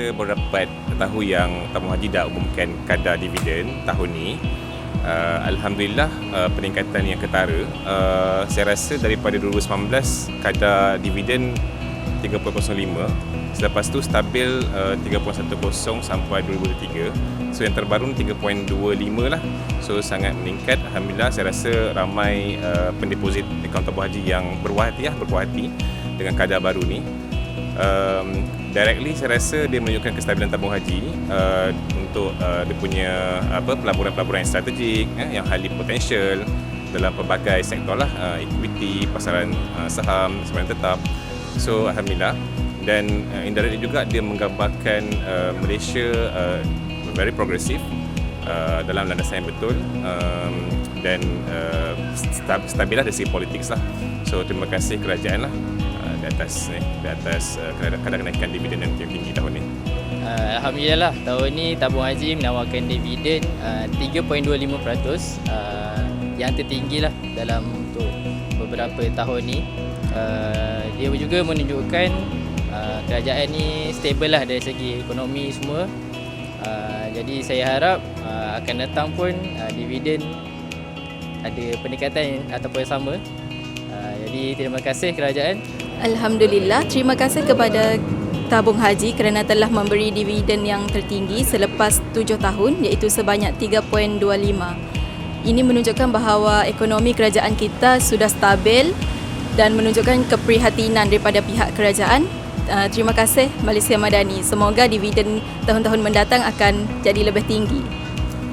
kita baru dapat tahu yang tabung haji dah umumkan kadar dividen tahun ni. Uh, Alhamdulillah uh, peningkatan yang ketara. Uh, saya rasa daripada 2019 kadar dividen 3.05 Selepas tu stabil uh, 3.10 sampai 2023 So yang terbaru 3.25 lah. So sangat meningkat. Alhamdulillah saya rasa ramai uh, pendeposit akaun tabung haji yang berpuas hati lah, berpuas hati dengan kadar baru ni. Um, Directly saya rasa dia menunjukkan kestabilan tabung haji uh, Untuk uh, dia punya apa pelaburan-pelaburan yang strategik eh, Yang highly potential dalam pelbagai sektor lah uh, Equity, pasaran uh, saham, sebarang tetap. So Alhamdulillah. Dan uh, indirectly juga dia menggambarkan uh, Malaysia uh, very progressive uh, dalam landasan yang betul um, dan uh, stabil lah dari segi politik lah. So terima kasih kerajaan lah di atas ni, di atas uh, kadar kenaikan dividen yang tinggi tahun ni. Uh, Alhamdulillah tahun ni tabung haji menawarkan dividen uh, 3.25% uh, yang tertinggi lah dalam untuk beberapa tahun ni. Uh, dia juga menunjukkan uh, kerajaan ni stable lah dari segi ekonomi semua. Uh, jadi saya harap uh, akan datang pun uh, dividen ada peningkatan ataupun sama. Uh, jadi terima kasih kerajaan. Alhamdulillah, terima kasih kepada tabung haji kerana telah memberi dividen yang tertinggi selepas 7 tahun iaitu sebanyak 3.25. Ini menunjukkan bahawa ekonomi kerajaan kita sudah stabil dan menunjukkan keprihatinan daripada pihak kerajaan. Uh, terima kasih Malaysia Madani. Semoga dividen tahun-tahun mendatang akan jadi lebih tinggi.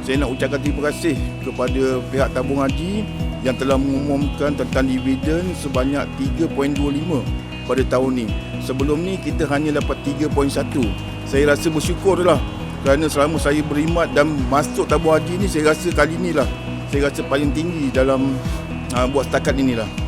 Saya nak ucapkan terima kasih kepada pihak tabung haji yang telah mengumumkan tentang dividen sebanyak 3.25 pada tahun ni. Sebelum ni kita hanya dapat 3.1. Saya rasa bersyukurlah kerana selama saya berimat dan masuk tabung haji ni saya rasa kali ni lah saya rasa paling tinggi dalam uh, buat setakat inilah.